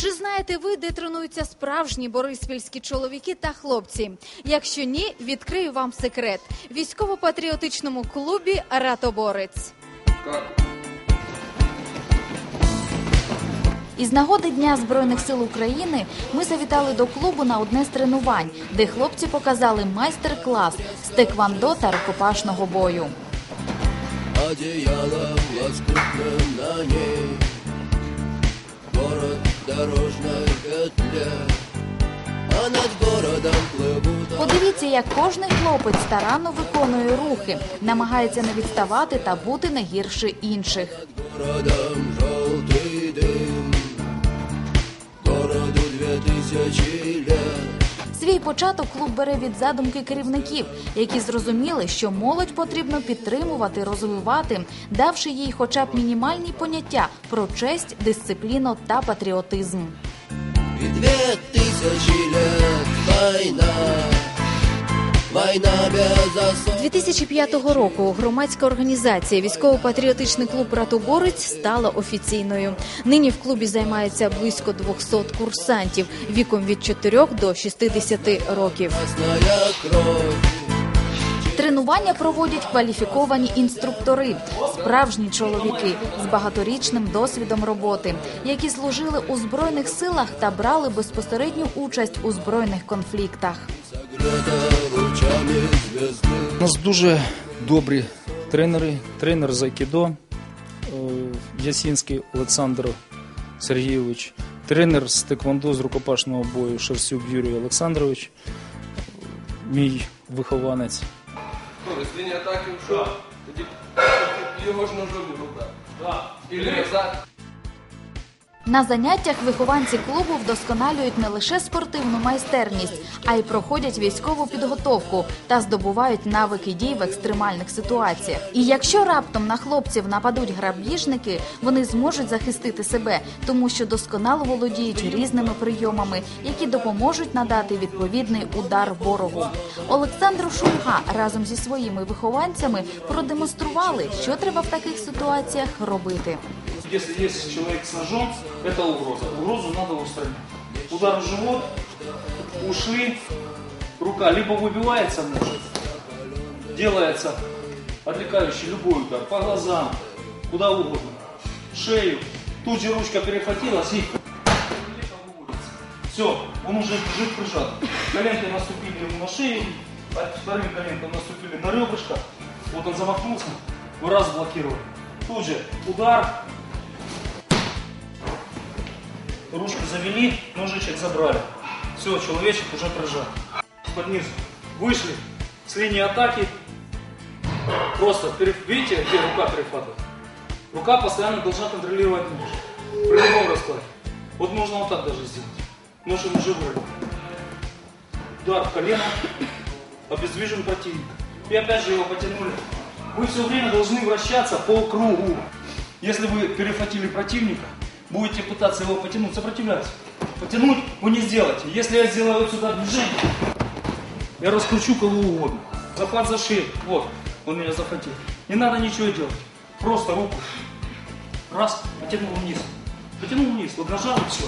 Чи знаєте ви, де тренуються справжні бориспільські чоловіки та хлопці? Якщо ні, відкрию вам секрет: військово-патріотичному клубі Ратоборець. Із нагоди Дня Збройних сил України ми завітали до клубу на одне з тренувань, де хлопці показали майстер-клас з теквандо та рукопашного бою. одеялом лоскутным на ней Город в дорожной петле А над городом плывут Подивіться, як кожний хлопець старанно виконує рухи, намагається не відставати та бути не гірше інших. городом желтый дым Городу две тысячи лет Свій початок клуб бере від задумки керівників, які зрозуміли, що молодь потрібно підтримувати, розвивати, давши їй хоча б мінімальні поняття про честь, дисципліну та патріотизм. Дві тисячі лет особ 2005 року громадська організація військово-патріотичний клуб Ратоборець стала офіційною. Нині в клубі займається близько 200 курсантів віком від 4 до 60 років. Тренування проводять кваліфіковані інструктори, справжні чоловіки з багаторічним досвідом роботи, які служили у збройних силах та брали безпосередню участь у збройних конфліктах. У нас дуже добрі тренери. Тренер з айкідо е, Ясінський Олександр Сергійович, тренер з теквондо з рукопашного бою Шерстюк Юрій Олександрович, мій вихованець. Ну, тоді його ж ножом рука. Или назад. На заняттях вихованці клубу вдосконалюють не лише спортивну майстерність, а й проходять військову підготовку та здобувають навики дій в екстремальних ситуаціях. І якщо раптом на хлопців нападуть грабіжники, вони зможуть захистити себе, тому що досконало володіють різними прийомами, які допоможуть надати відповідний удар ворогу. Олександру Шульга разом зі своїми вихованцями продемонстрували, що треба в таких ситуаціях робити. Если есть человек с ножом, это угроза. Угрозу надо устранить. Удар в живот, ушли, рука либо выбивается нож, делается отвлекающий любой удар по глазам, куда угодно, шею. Тут же ручка перехватилась и все, он уже жив прижат. Коленкой наступили ему на шею, а вторым коленком наступили на ребрышко. Вот он замахнулся, вы раз блокировали. Тут же удар, ручку завели, ножичек забрали. Все, человечек уже прижат. Под низ. Вышли с линии атаки. Просто, видите, где рука перехватывает? Рука постоянно должна контролировать нож. При любом раскладе. Вот нужно вот так даже сделать. Нож ему уже. Удар в колено. Обездвижен противник. И опять же его потянули. Вы все время должны вращаться по кругу. Если вы перехватили противника, будете пытаться его потянуть, сопротивляться. Потянуть вы не сделаете. Если я сделаю вот сюда движение, я раскручу кого угодно. Захват за шею. Вот, он меня захватил. Не надо ничего делать. Просто руку. Раз, потянул вниз. Потянул вниз. Вот нажал и все.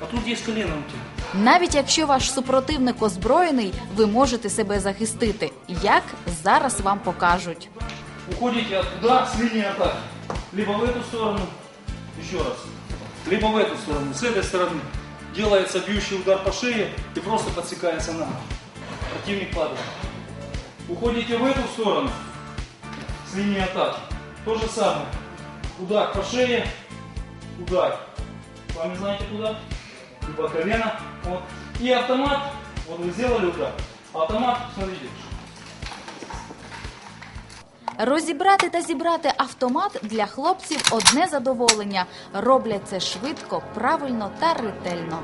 А тут есть колено у тебя. Навіть якщо ваш супротивник озброєний, ви можете себе захистити. Як зараз вам покажуть. Уходите от удар с линии атаки. Либо в эту сторону, еще раз, либо в эту сторону. С этой стороны делается бьющий удар по шее и просто подсекается нога. Противник падает. Уходите в эту сторону с линии атаки. То же самое. Удар по шее, удар. Сами знаете куда? Либо колено. Вот. И автомат. Вот вы сделали удар. Автомат, смотрите, Розібрати та зібрати автомат для хлопців одне задоволення. Роблять це швидко, правильно та ретельно.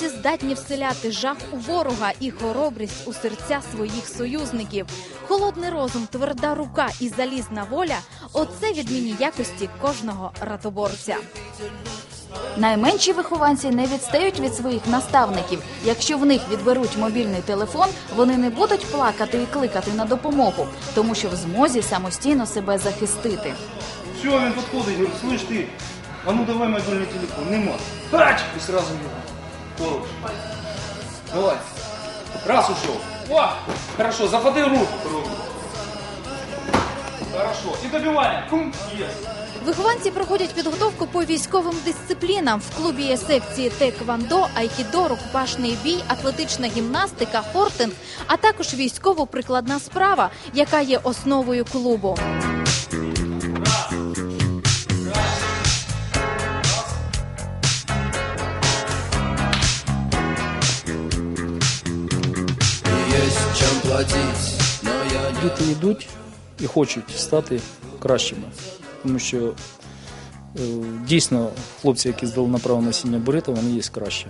Хлопці здатні вселяти жах у ворога і хоробрість у серця своїх союзників. Холодний розум, тверда рука і залізна воля оце відмінні якості кожного ратоборця. Найменші вихованці не відстають від своїх наставників. Якщо в них відберуть мобільний телефон, вони не будуть плакати і кликати на допомогу, тому що в змозі самостійно себе захистити. Все, він підходить, слышь ти, а ну давай мобильний телефон, нема. Тач! І сразу його. Поруч. Давай. Раз ушел. О, хорошо, захвати руку. Хорошо. І добивання. Кум. Вихованці проходять підготовку по військовим дисциплінам. В клубі є секції теквандо, айкідо, рукопашний бій, атлетична гімнастика, хортинг, а також військово-прикладна справа, яка є основою клубу. Діти йдуть і хочуть стати кращими, тому що е, дійсно хлопці, які здали на право носіння бурити, вони є кращі.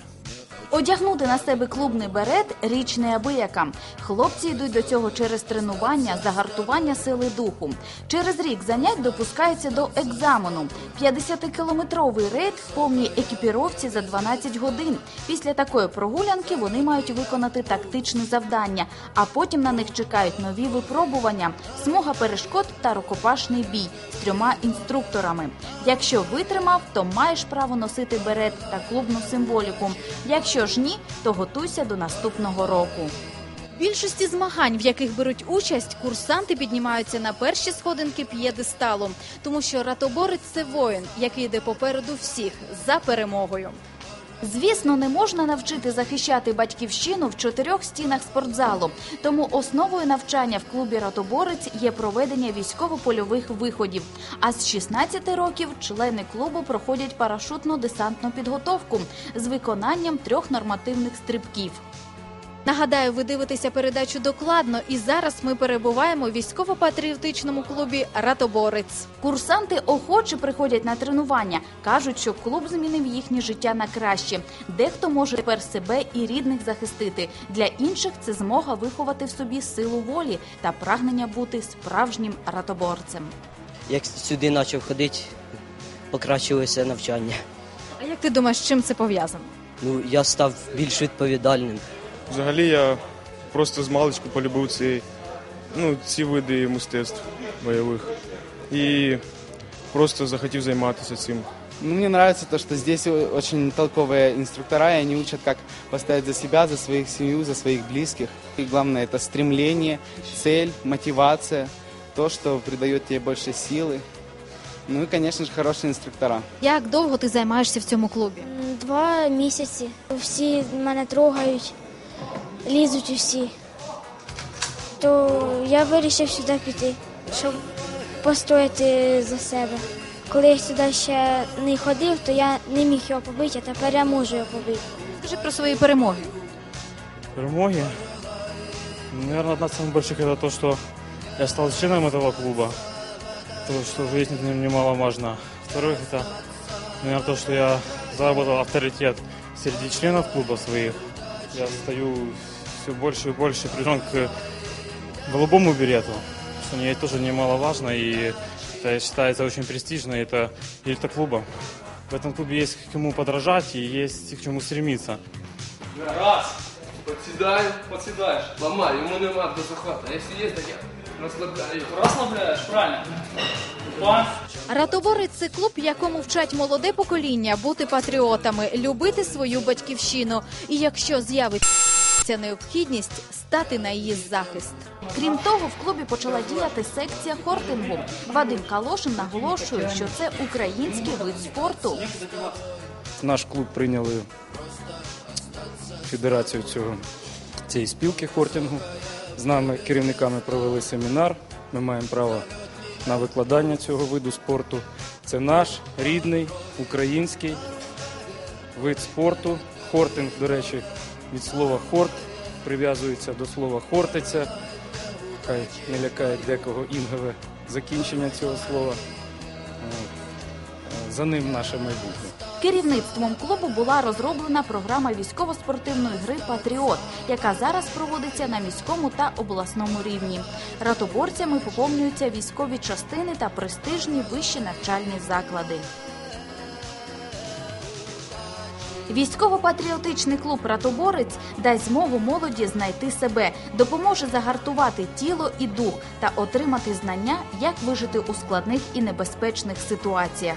Одягнути на себе клубний берет річ неабияка. Хлопці йдуть до цього через тренування, загартування сили духу. Через рік занять допускаються до екзамену. 50-кілометровий рейд в повній екіпіровці за 12 годин. Після такої прогулянки вони мають виконати тактичне завдання, а потім на них чекають нові випробування, смуга перешкод та рукопашний бій з трьома інструкторами. Якщо витримав, то маєш право носити берет та клубну символіку. Якщо ж ні, то готуйся до наступного року. Більшості змагань, в яких беруть участь, курсанти піднімаються на перші сходинки п'єдесталу, тому що ратоборець це воїн, який йде попереду всіх за перемогою. Звісно, не можна навчити захищати батьківщину в чотирьох стінах спортзалу. Тому основою навчання в клубі Ратоборець є проведення військово-польових виходів. А з 16 років члени клубу проходять парашутно-десантну підготовку з виконанням трьох нормативних стрибків. Нагадаю, ви дивитеся передачу докладно, і зараз ми перебуваємо у військово-патріотичному клубі Ратоборець. Курсанти охоче приходять на тренування. кажуть, що клуб змінив їхнє життя на краще. Дехто може тепер себе і рідних захистити. Для інших це змога виховати в собі силу волі та прагнення бути справжнім ратоборцем. Як сюди почав ходити, покращилося навчання. А як ти думаєш, з чим це пов'язано? Ну, я став більш відповідальним. Взагалі я просто з маличку полюбив ці, ну, ці види мистецтв бойових. І просто захотів займатися цим. Ну, мне нравится то, что здесь о- очень толковые инструктора, и они учат, как постоять за себя, за своих семью, за своих близких. И главное, это стремление, цель, мотивация, то, что придает тебе больше силы. Ну и, конечно же, хорошие инструктора. Як довго ти займаєшся в цьому клубі? М, Два місяці. Всі мене трогають, лізуть усі. То я вирішив сюди піти, щоб постояти за себе. Коли я сюди ще не ходив, то я не міг його побити, а тепер я можу його побити. Скажи про свої перемоги. Перемоги. Наверное, одна из самых больших это то, что я стал членом этого клуба. То, что в жизни немаловажно. Во-вторых, это, наверное, то, что я заработал авторитет среди членов клуба своих. Я стою все больше и больше приближен к голубому берету, что мне тоже немаловажно, и это считается очень престижно, и это элита клуба. В этом клубе есть к кому подражать и есть к чему стремиться. Раз. Подсідаємо. Подседаешь. Мама, йому нема до захвату. А якщо є, так я розслабляю. Расслабляешь, правильно. Два. Ратоборець це клуб, якому вчать молоде покоління бути патріотами, любити свою батьківщину. І якщо з'явиться необхідність, стати на її захист. Крім того, в клубі почала діяти секція хортингу. Вадим Калошин наголошує, що це український вид спорту. Наш клуб прийняли федерацію цього, цієї спілки хортингу. З нами керівниками провели семінар. Ми маємо право на викладання цього виду спорту. Це наш рідний український вид спорту. Хортинг, до речі, від слова хорт прив'язується до слова хортиця. Хай не лякає декого інгове закінчення цього слова. За ним наше майбутнє. Керівництвом клубу була розроблена програма військово-спортивної гри Патріот, яка зараз проводиться на міському та обласному рівні. Ратоборцями поповнюються військові частини та престижні вищі навчальні заклади. Військово-патріотичний клуб Ратоборець дасть змогу молоді знайти себе, допоможе загартувати тіло і дух та отримати знання, як вижити у складних і небезпечних ситуаціях.